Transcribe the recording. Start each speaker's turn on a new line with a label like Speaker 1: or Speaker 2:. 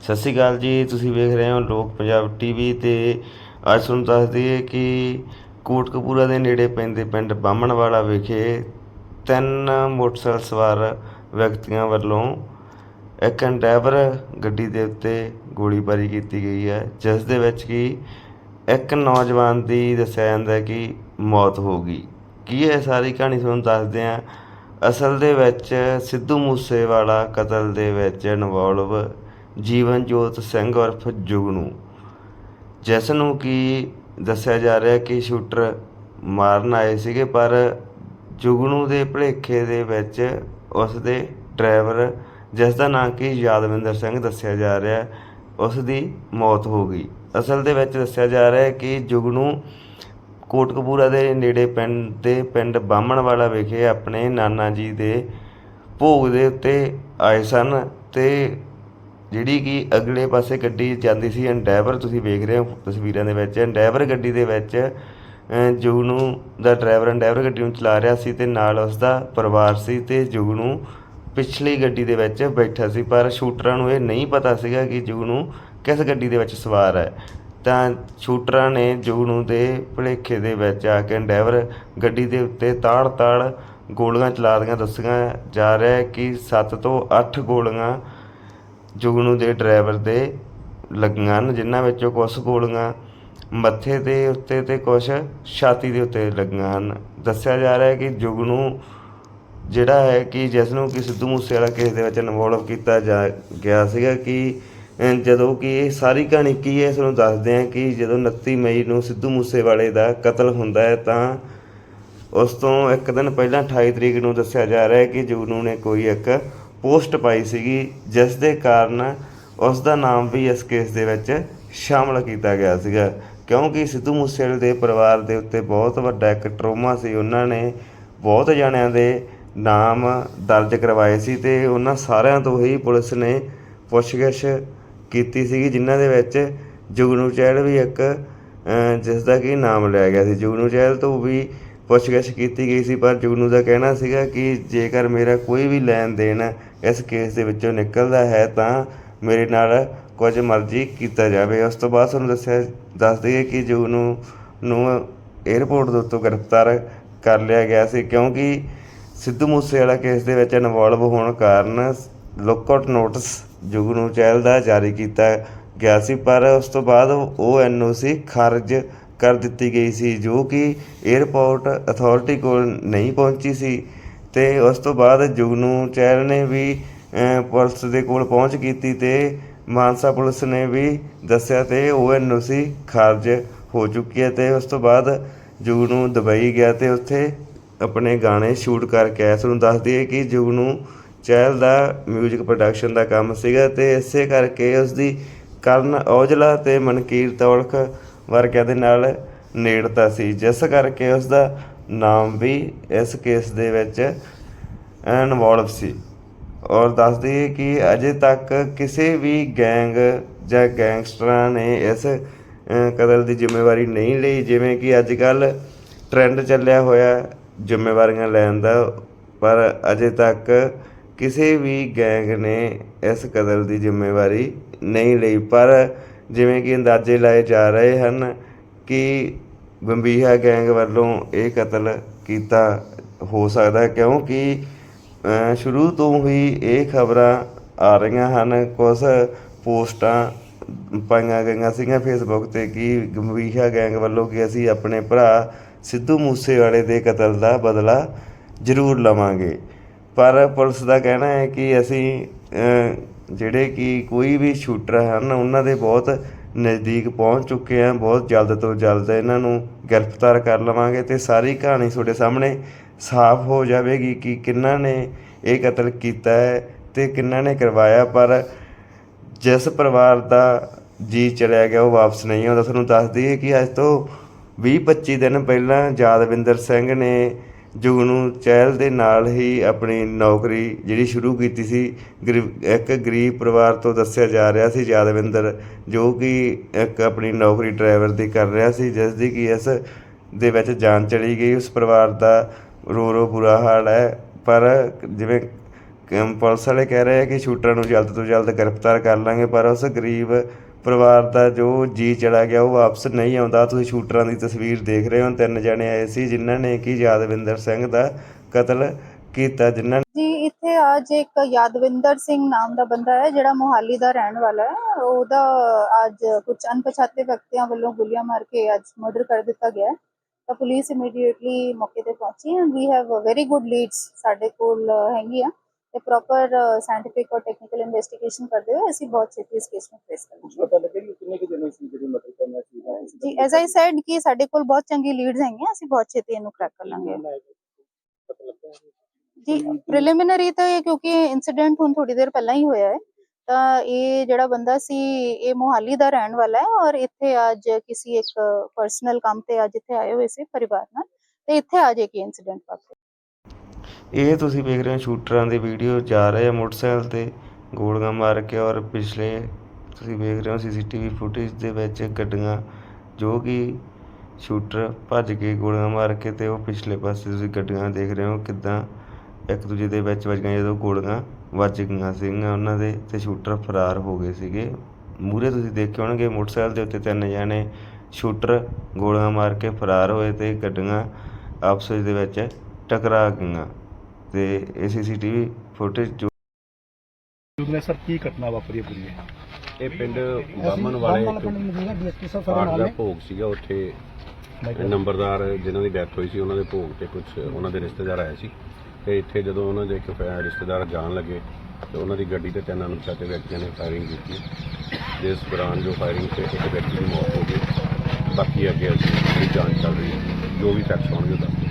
Speaker 1: ਸਤਿ ਸ਼੍ਰੀ ਅਕਾਲ ਜੀ, ਤੁਸੀਂ ਵੇਖ ਰਹੇ ਹੋ ਲੋਕ ਪੰਜਾਬ ਟੀਵੀ ਤੇ। ਅੱਜ ਤੁਹਾਨੂੰ ਦੱਸ ਦਈਏ ਕਿ ਕੋਟਕਪੂਰਾ ਦੇ ਨੇੜੇ ਪੈਂਦੇ ਪਿੰਡ ਬਾਹਮਣਵਾਲਾ ਵਿਖੇ ਤਿੰਨ ਮੋਟਰਸਾਈਕਲ ਸਵਾਰ ਵਿਅਕਤੀਆਂ ਵੱਲੋਂ ਇੱਕ ਡਰਾਈਵਰ ਗੱਡੀ ਦੇ ਉੱਤੇ ਗੋਲੀਬਾਰੀ ਕੀਤੀ ਗਈ ਹੈ, ਜਿਸ ਦੇ ਵਿੱਚ ਕਿ ਇੱਕ ਨੌਜਵਾਨ ਦੀ ਦੱਸਿਆ ਜਾਂਦਾ ਹੈ ਕਿ ਮੌਤ ਹੋ ਗਈ। ਕੀ ਇਹ ਸਾਰੀ ਕਹਾਣੀ ਤੁਹਾਨੂੰ ਦੱਸਦੇ ਹਾਂ? ਅਸਲ ਦੇ ਵਿੱਚ ਸਿੱਧੂ ਮੂਸੇਵਾਲਾ ਕਤਲ ਦੇ ਵਿੱਚ ਇਨਵੋਲਵ ਜੀਵਨ ਜੋਤ ਸਿੰਘ ਉਰਫ ਜੁਗਨੂ ਜਿਸ ਨੂੰ ਕਿ ਦੱਸਿਆ ਜਾ ਰਿਹਾ ਕਿ ਸ਼ੂਟਰ ਮਾਰਨ ਆਏ ਸੀਗੇ, ਪਰ ਜੁਗਨੂ ਦੇ ਭਲੇਖੇ ਦੇ ਵਿੱਚ ਉਸ ਦੇ ਡਰਾਈਵਰ, ਜਿਸ ਦਾ ਨਾਂ ਕਿ ਯਾਦਵਿੰਦਰ ਸਿੰਘ ਦੱਸਿਆ ਜਾ ਰਿਹਾ, ਉਸ ਦੀ ਮੌਤ ਹੋ ਗਈ। ਅਸਲ ਦੇ ਵਿੱਚ ਦੱਸਿਆ ਜਾ ਰਿਹਾ ਹੈ ਕਿ ਜੁਗਨੂ ਕੋਟਕਪੂਰਾ ਦੇ ਨੇੜੇ ਪਿੰਡ ਦੇ ਪਿੰਡ ਬਾਹਮਣ ਵਾਲਾ ਵਿਖੇ ਆਪਣੇ ਨਾਨਾ ਜੀ ਦੇ ਭੋਗ ਦੇ ਉੱਤੇ ਆਏ ਸਨ ਤੇ ਜਿਹੜੀ ਕਿ ਅਗਲੇ ਪਾਸੇ ਗੱਡੀ ਜਾਂਦੀ ਸੀ ਐਂਡੈਵਰ ਤੁਸੀਂ ਵੇਖ ਰਹੇ ਹੋ ਤਸਵੀਰਾਂ ਦੇ ਵਿੱਚ ਐਂਡੈਵਰ ਗੱਡੀ ਦੇ ਵਿੱਚ ਅਹ, ਜੁਗਨੂ ਦਾ ਡਰਾਈਵਰ ਐਂਡੈਵਰ ਗੱਡੀ ਨੂੰ ਚਲਾ ਰਿਹਾ ਸੀ ਤੇ ਨਾਲ ਉਸ ਦਾ ਪਰਿਵਾਰ ਸੀ ਤੇ ਜੁਗਨੂ ਪਿਛਲੀ ਗੱਡੀ ਦੇ ਵਿੱਚ ਬੈਠਾ ਸੀ ਪਰ ਸ਼ੂਟਰਾਂ ਨੂੰ ਇਹ ਨਹੀਂ ਪਤਾ ਸੀਗਾ ਕਿ ਜੁਗਨੂ ਕਿਸ ਗੱਡੀ ਦੇ ਵਿੱਚ ਸਵਾਰ ਹੈ। ਤਾਂ ਸ਼ੂਟਰਾਂ ਨੇ ਜੁਗਨੂ ਦੇ ਭੁਲੇਖੇ ਦੇ ਵਿੱਚ ਆ ਕੇ ਐਂਡੈਵਰ ਗੱਡੀ ਦੇ ਉੱਤੇ ਤਾੜ-ਤਾੜ ਗੋਲੀਆਂ ਚਲਾ ਦੀਆਂ ਦੱਸੀਆਂ ਜਾ ਰਿਹਾ ਕਿ 7 ਤੋਂ 8 ਗੋਲੀਆਂ ਜੁਗਨੂ ਦੇ ਡਰਾਈਵਰ ਦੇ ਲੱਗੀਆਂ ਹਨ, ਜਿਨ੍ਹਾਂ ਵਿੱਚੋਂ ਕੁਝ ਗੋਲੀਆਂ ਮੱਥੇ ਦੇ ਉੱਤੇ ਤੇ ਕੁਝ ਛਾਤੀ ਦੇ ਉੱਤੇ ਲੱਗੀਆਂ ਹਨ। ਦੱਸਿਆ ਜਾ ਰਿਹਾ ਹੈ ਕਿ ਜੁਗਨੂ ਜਿਹੜਾ ਹੈ ਕਿ ਜਿਸ ਨੂੰ ਕਿ ਸਿੱਧੂ ਮੂਸੇਵਾਲਾ ਕੇਸ ਦੇ ਵਿੱਚ ਇਨਵੋਲਵ ਕੀਤਾ ਜਾ ਗਿਆ ਸੀਗਾ ਕਿ ਜਦੋਂ ਕਿ ਇਹ ਸਾਰੀ ਕਹਾਣੀ ਕੀ ਹੈ, ਇਸ ਨੂੰ ਦੱਸਦੇ ਹਾਂ ਕਿ ਜਦੋਂ 29 ਮਈ ਨੂੰ ਸਿੱਧੂ ਮੂਸੇਵਾਲੇ ਦਾ ਕਤਲ ਹੁੰਦਾ ਹੈ, ਤਾਂ ਉਸ ਤੋਂ ਇੱਕ ਦਿਨ ਪਹਿਲਾਂ 28 ਤਰੀਕ ਨੂੰ ਦੱਸਿਆ ਜਾ ਰਿਹਾ ਹੈ ਕਿ ਜੁਗਨੂ ਨੇ ਕੋਈ ਇੱਕ ਪੋਸਟ ਪਾਈ ਸੀਗੀ, ਜਿਸ ਦੇ ਕਾਰਨ ਉਸ ਦਾ ਨਾਮ ਵੀ ਇਸ ਕੇਸ ਦੇ ਵਿੱਚ ਸ਼ਾਮਲ ਕੀਤਾ ਗਿਆ ਸੀਗਾ। ਕਿਉਂਕਿ ਸਿੱਧੂ ਮੂਸੇਵਾਲੇ ਦੇ ਪਰਿਵਾਰ ਦੇ ਉੱਤੇ ਬਹੁਤ ਵੱਡਾ ਇੱਕ ਟਰੋਮਾ ਸੀ। ਉਹਨਾਂ ਨੇ ਬਹੁਤ ਜਣਿਆਂ ਦੇ ਨਾਮ ਦਰਜ ਕਰਵਾਏ ਸੀ ਤੇ ਉਹਨਾਂ ਸਾਰਿਆਂ ਤੋਂ ਹੀ ਪੁਲਿਸ ਨੇ ਪੁੱਛਗਿੱਛ ਕੀਤੀ ਸੀਗੀ, ਜਿਨ੍ਹਾਂ ਦੇ ਵਿੱਚ ਜੁਗਨੂ ਚਹਿਲ ਵੀ ਇੱਕ ਜਿਸ ਦਾ ਕਿ ਨਾਮ ਲਿਆ ਗਿਆ ਸੀ। ਜੁਗਨੂ ਚਹਿਲ ਤੋਂ ਵੀ ਪੁੱਛਗਿੱਛ ਕੀਤੀ ਗਈ ਸੀ, ਪਰ ਜੁਗਨੂ ਦਾ ਕਹਿਣਾ ਸੀਗਾ ਕਿ ਜੇਕਰ ਮੇਰਾ ਕੋਈ ਵੀ ਲੈਣ ਦੇਣ ਇਸ ਕੇਸ ਦੇ ਵਿੱਚੋਂ ਨਿਕਲਦਾ ਹੈ, ਤਾਂ ਮੇਰੇ ਨਾਲ ਕੁਝ ਮਰਜ਼ੀ ਕੀਤਾ ਜਾਵੇ। ਉਸ ਤੋਂ ਬਾਅਦ ਤੁਹਾਨੂੰ ਦੱਸਿਆ, ਦੱਸ ਦਈਏ ਕਿ ਜੁਗਨੂ ਨੂੰ 에ਅਰਪੋਰਟ ਦੇ ਉੱਤੋਂ ਗ੍ਰਿਫਤਾਰ ਕਰ ਲਿਆ ਗਿਆ ਸੀ, ਕਿਉਂਕਿ ਸਿੱਧੂ ਮੂਸੇਵਾਲਾ ਕੇਸ ਦੇ ਵਿੱਚ ਇਨਵੋਲਵ ਹੋਣ ਕਾਰਨ ਲੁੱਕਆਊਟ ਨੋਟਿਸ ਜੁਗਨੂ ਚਹਿਲ ਦਾ ਜਾਰੀ ਕੀਤਾ ਗਿਆ ਸੀ, ਪਰ ਉਸ ਤੋਂ ਬਾਅਦ ਉਹ ਐਨਓਸੀ ਖਾਰਜ ਕਰ ਦਿੱਤੀ ਗਈ ਸੀ, ਜੋ ਕਿ 에ਅਰਪੋਰਟ ਅਥਾਰਟੀ ਕੋਲ ਨਹੀਂ ਪਹੁੰਚੀ ਸੀ। ਤੇ ਉਸ ਤੋਂ ਬਾਅਦ ਜੁਗਨੂ ਚਹਿਲ ਨੇ ਵੀ ਪੁਲਿਸ ਦੇ ਕੋਲ ਪਹੁੰਚ ਕੀਤੀ ਤੇ ਮਾਨਸਾ ਪੁਲਿਸ ਨੇ ਵੀ ਦੱਸਿਆ ਤੇ ਓਐਨਓਸੀ ਖਾਰਜ ਹੋ ਚੁੱਕੀ ਹੈ ਤੇ ਉਸ ਤੋਂ ਬਾਅਦ ਜੁਗਨੂ ਦੁਬਈ ਗਿਆ ਤੇ ਉੱਥੇ ਆਪਣੇ ਗਾਣੇ ਸ਼ੂਟ ਕਰਕੇ ਆਇਆ। ਤੁਹਾਨੂੰ ਦੱਸ ਦਈਏ ਕਿ ਜੁਗਨੂ ਚਹਿਲ ਦਾ 뮤직 ਪ੍ਰੋਡਕਸ਼ਨ ਦਾ ਕੰਮ ਸੀਗਾ ਤੇ ਇਸੇ ਕਰਕੇ ਉਸ ਦੀ ਕਰਨ ਔਜਲਾ ਤੇ ਮਨਕੀਰ ਤੌਲਖ ਵਰਗਿਆਂ ਦੇ ਨਾਲ ਨੇੜਤਾ ਸੀ। ਜਿਸ ਕਰਕੇ ਉਸ ਦਾ ਨਾਮ ਵੀ ਇਸ ਕੇਸ ਦੇ ਵਿੱਚ ਇਨਵੋਲਵ ਸੀ। ਔਰ ਦੱਸ ਦਈਏ ਕਿ ਅਜੇ ਤੱਕ ਕਿਸੇ ਵੀ ਗੈਂਗ ਜਾਂ ਗੈਂਗਸਟਰਾਂ ਨੇ ਇਸ ਅਹ, ਕਤਲ ਦੀ ਜ਼ਿੰਮੇਵਾਰੀ ਨਹੀਂ ਲਈ। ਜਿਵੇਂ ਕਿ ਅੱਜ ਕੱਲ ਟ੍ਰੈਂਡ ਚੱਲਿਆ ਹੋਇਆ ਜ਼ਿੰਮੇਵਾਰੀਆਂ ਲੈਣ ਦਾ। ਪਰ ਅਜੇ ਤੱਕ ਕਿਸੇ ਵੀ ਗੈਂਗ ਨੇ ਇਸ ਕਤਲ ਦੀ ਜ਼ਿੰਮੇਵਾਰੀ ਨਹੀਂ ਲਈ। ਪਰ ਜਿਵੇਂ ਕਿ ਅੰਦਾਜ਼ੇ ਲਾਏ ਜਾ ਰਹੇ ਹਨ ਕਿ ਬੰਬੀਹਾ ਗੈਂਗ ਵੱਲੋਂ ਇਹ ਕਤਲ ਕੀਤਾ ਹੋ ਸਕਦਾ ਕਿਉਂਕਿ ਸ਼ੁਰੂ ਤੋਂ ਹੀ ਇਹ ਖਬਰਾਂ ਆ ਰਹੀਆਂ ਹਨ। ਕੁਝ ਪੋਸਟਾਂ ਪਾਈਆਂ ਗਈਆਂ ਸੀਗੀਆਂ ਫੇਸਬੁੱਕ ਤੇ ਕਿ ਗੰਭੀਰਾ ਗੈਂਗ ਵੱਲੋਂ ਕਿ ਅਸੀਂ ਆਪਣੇ ਭਰਾ ਸਿੱਧੂ ਮੂਸੇਵਾਲੇ ਦੇ ਕਤਲ ਦਾ ਬਦਲਾ ਜ਼ਰੂਰ ਲਵਾਂਗੇ। ਪਰ ਪੁਲਿਸ ਦਾ ਕਹਿਣਾ ਹੈ ਕਿ ਅਸੀਂ ਜਿਹੜੇ ਕਿ ਕੋਈ ਵੀ ਸ਼ੂਟਰ ਹਨ, ਉਹਨਾਂ ਦੇ ਬਹੁਤ ਨਜ਼ਦੀਕ ਪਹੁੰਚ ਚੁੱਕੇ ਹਾਂ ਬਹੁਤ ਜਲਦ ਤੋਂ ਜਲਦ ਇਹਨਾਂ ਨੂੰ ਗ੍ਰਿਫਤਾਰ ਕਰ ਲਵਾਂਗੇ ਤੇ ਸਾਰੀ ਕਹਾਣੀ ਤੁਹਾਡੇ ਸਾਹਮਣੇ ਸਾਫ਼ ਹੋ ਜਾਵੇਗੀ ਕਿ ਕਿੰਨਾਂ ਨੇ ਇਹ ਕਤਲ ਕੀਤਾ ਹੈ ਤੇ ਕਿੰਨਾਂ ਨੇ ਕਰਵਾਇਆ। ਪਰ ਜਿਸ ਪਰਿਵਾਰ ਦਾ ਜੀ ਚਲਿਆ ਗਿਆ, ਉਹ ਵਾਪਸ ਨਹੀਂ ਆਉਂਦਾ। ਤੁਹਾਨੂੰ ਦੱਸ ਦਈਏ ਕਿ ਅੱਜ ਤੋਂ 20-25 ਦਿਨ ਪਹਿਲਾਂ ਯਾਦਵਿੰਦਰ ਸਿੰਘ ਨੇ ਜੁਗਨੂ ਚਹਿਲ ਦੇ ਨਾਲ ਹੀ ਆਪਣੀ ਨੌਕਰੀ ਜਿਹੜੀ ਸ਼ੁਰੂ ਕੀਤੀ ਸੀ, ਗਰੀਬ- ਇੱਕ ਗਰੀਬ ਪਰਿਵਾਰ ਤੋਂ ਦੱਸਿਆ ਜਾ ਰਿਹਾ ਸੀ ਯਾਦਵਿੰਦਰ, ਜੋ ਕਿ ਇੱਕ ਆਪਣੀ ਨੌਕਰੀ ਡਰਾਈਵਰ ਦੀ ਕਰ ਰਿਹਾ ਸੀ ਜਿਸ ਦੀ ਕਿ ਇਸ ਦੇ ਵਿੱਚ ਜਾਨ ਚਲੀ ਗਈ। ਉਸ ਪਰਿਵਾਰ ਦਾ ਰੋ ਰੋ ਬੁਰਾ ਹਾਲ ਹੈ, ਪਰ ਜਿਵੇਂ ਪੁਲਿਸ ਵਾਲੇ ਕਹਿ ਰਹੇ ਆ ਕਿ ਸ਼ੂਟਰਾਂ ਨੂੰ ਜਲਦ ਤੋਂ ਜਲਦ ਗ੍ਰਿਫਤਾਰ ਕਰ ਲਾਂਗੇ, ਪਰ ਉਸ ਗਰੀਬ ਪਰਿਵਾਰ ਦਾ ਜੋ ਜੀ ਚਲਾ ਗਿਆ ਉਹ ਵਾਪਸ ਨਹੀਂ ਆਉਂਦਾ। ਤੁਸੀਂ ਸ਼ੂਟਰਾਂ ਦੀ ਤਸਵੀਰ ਦੇਖ ਰਹੇ ਹੋ। ਤਿੰਨ ਜਣੇ ਆਏ ਸੀ ਜਿਨ੍ਹਾਂ ਨੇ ਕਿ ਯਾਦਵਿੰਦਰ ਸਿੰਘ ਦਾ ਕਤਲ ਕੀਤਾ ਜਿਨ੍ਹਾਂ
Speaker 2: ਜੀ ਇੱਥੇ ਅੱਜ ਇੱਕ ਯਾਦਵਿੰਦਰ ਸਿੰਘ ਨਾਮ ਦਾ ਬੰਦਾ ਹੈ ਜਿਹੜਾ ਮੋਹਾਲੀ ਦਾ ਰਹਿਣ ਵਾਲਾ ਹੈ। ਉਹਦਾ ਅੱਜ ਕੁਝ ਅਣਪਛਾਤੇ ਵਿਅਕਤੀਆਂ ਵੱਲੋਂ ਗੋਲੀਆਂ ਮਾਰ ਕੇ ਅੱਜ ਮਰਡਰ ਕਰ ਦਿੱਤਾ ਗਿਆ ਤਾਂ ਪੁਲਿਸ ਇਮੀਡੀਏਟਲੀ ਮੌਕੇ ਤੇ ਪਹੁੰਚੀ and we have very good leads ਸਾਡੇ ਕੋਲ ਅ, ਤੇ ਪ੍ਰੋਪਰ ਸਾਇੰਟੀਫਿਕ ਔਰ ਟੈਕਨੀਕਲ ਇਨਵੈਸਟੀਗੇਸ਼ਨ ਕਰਦੇ ਹੋਏ ਅਸੀਂ ਬਹੁਤ ਛੇਤੀ ਇਸ ਕੇਸ ਨੂੰ ਟ੍ਰੇਸ ਕਰਾਂਗੇ।
Speaker 3: ਪਤਾ ਲੱਗਿਆ ਕਿ ਕਿੰਨੇ ਕਿ ਜਣੇ ਸੀ ਜਿਹੜੇ ਕਰਨਾ ਸੀ?
Speaker 2: ਜੀ ਐਜ਼ ਆਈ ਸੈਡ ਕਿ ਸਾਡੇ ਕੋਲ ਬਹੁਤ ਚੰਗੀ ਲੀਡਸ ਹੈਗੀਆਂ ਅਸੀਂ ਬਹੁਤ ਛੇਤੀ ਇਹਨੂੰ ਕ੍ਰੈਕ ਕਰ ਲਾਂਗੇ। ਜੀ ਪ੍ਰੀਲਿਮਿਨਰੀ ਤਾਂ ਇਹ ਕਿਉਂਕਿ ਇਨਸੀਡੈਂਟ ਹੁਣ ਥੋੜੀ ਦੇਰ ਪਹਿਲਾਂ ਹੀ ਹੋਇਆ ਹੈ ਤਾਂ ਇਹ ਜਿਹੜਾ ਬੰਦਾ ਸੀ ਇਹ ਮੋਹਾਲੀ ਦਾ ਰਹਿਣ ਵਾਲਾ ਹੈ ਔਰ ਇੱਥੇ ਅੱਜ ਕਿਸੇ ਇੱਕ ਪਰਸਨਲ ਕੰਮ ਤੇ ਅੱਜ ਇੱਥੇ ਆਏ ਹੋਏ ਸੀ ਪਰਿਵਾਰ ਨਾਲ ਤੇ ਇੱਥੇ ਅੱਜ ਇੱਕ ਇਨਸੀਡੈਂਟ ਵਾਪਰਿਆ।
Speaker 1: ਇਹ ਤੁਸੀਂ ਵੇਖ ਰਹੇ ਹੋ ਸ਼ੂਟਰਾਂ ਦੀ ਵੀਡੀਓ, ਜਾ ਰਹੇ ਆ ਮੋਟਰਸਾਈਕਲ ਤੇ, ਗੋਲੀਆਂ ਮਾਰ ਕੇ ਔਰ ਪਿਛਲੇ ਤੁਸੀਂ ਵੇਖ ਰਹੇ ਹੋ ਸੀਸੀਟੀਵੀ ਫੁਟੇਜ ਦੇ ਵਿੱਚ ਗੱਡੀਆਂ, ਜੋ ਕਿ ਸ਼ੂਟਰ ਭੱਜ ਕੇ ਗੋਲੀਆਂ ਮਾਰ ਕੇ ਤੇ ਉਹ ਪਿਛਲੇ ਪਾਸੇ ਤੁਸੀਂ ਗੱਡੀਆਂ ਦੇਖ ਰਹੇ ਹੋ ਕਿਦਾਂ ਇੱਕ ਦੂਜੇ ਦੇ ਵਿੱਚ ਵੱਜ ਗਈਆਂ, ਜਦੋਂ ਗੋਲੀਆਂ ਵੱਜ ਗਈਆਂ ਸੀਗੀਆਂ ਉਹਨਾਂ ਦੇ ਤੇ ਸ਼ੂਟਰ ਫਰਾਰ ਹੋ ਗਏ ਸੀਗੇ। ਮੂਰੇ ਤੁਸੀਂ ਦੇਖੇ ਹੋਣਗੇ ਮੋਟਰਸਾਈਕਲ ਦੇ ਉੱਤੇ ਤਿੰਨ ਜਣੇ ਸ਼ੂਟਰ ਗੋਲੀਆਂ ਮਾਰ ਕੇ ਫਰਾਰ ਹੋਏ ਤੇ ਗੱਡੀਆਂ ਆਪਸ ਦੇ ਵਿੱਚ ਟਕਰਾ ਗਈਆਂ। ਤੇ ਇਹ ਸੀਸੀਟੀਵੀ ਫੁਟੇਜ ਜੋ
Speaker 3: ਉਹਨੇ ਸਰ ਕੀ ਘਟਨਾ ਵਾਪਰੀ ਹੈ ਪੂਰੀ
Speaker 4: ਇਹ ਪਿੰਡ ਬਾਮਨ ਵਾਲੇ ਇੱਕ ਪਾਠ ਦਾ ਭੋਗ ਸੀਗਾ ਉੱਥੇ ਨੰਬਰਦਾਰ ਜਿਨ੍ਹਾਂ ਦੀ ਡੈਥ ਹੋਈ ਸੀ ਉਹਨਾਂ ਦੇ ਭੋਗ ਤੇ ਕੁਝ ਉਹਨਾਂ ਦੇ ਰਿਸ਼ਤੇਦਾਰ ਆਏ ਸੀ। ਤੇ ਇੱਥੇ ਜਦੋਂ ਉਹਨਾਂ ਦੇ ਇੱਕ ਫੈ- ਰਿਸ਼ਤੇਦਾਰ ਜਾਣ ਲੱਗੇ ਤੇ ਉਹਨਾਂ ਦੀ ਗੱਡੀ ਤੇ ਤਿੰਨ ਅਣਪਛਾਤੇ ਵਿਅਕਤੀਆਂ ਨੇ ਫਾਇਰਿੰਗ ਕੀਤੀ। ਜਿਸ ਦੌਰਾਨ ਜੋ ਫਾਇਰਿੰਗ ਤੇ ਇੱਕ ਵਿਅਕਤੀ ਦੀ ਮੌਤ ਹੋ ਗਈ। ਬਾਕੀ ਅੱਗੇ ਅਸੀਂ ਜਿਹੜੀ ਜਾਂਚ ਚੱਲ ਰਹੀ ਹੈ ਜੋ ਵੀ ਫੈਕਟਸ ਹੋਣਗੇ ਦੱਸ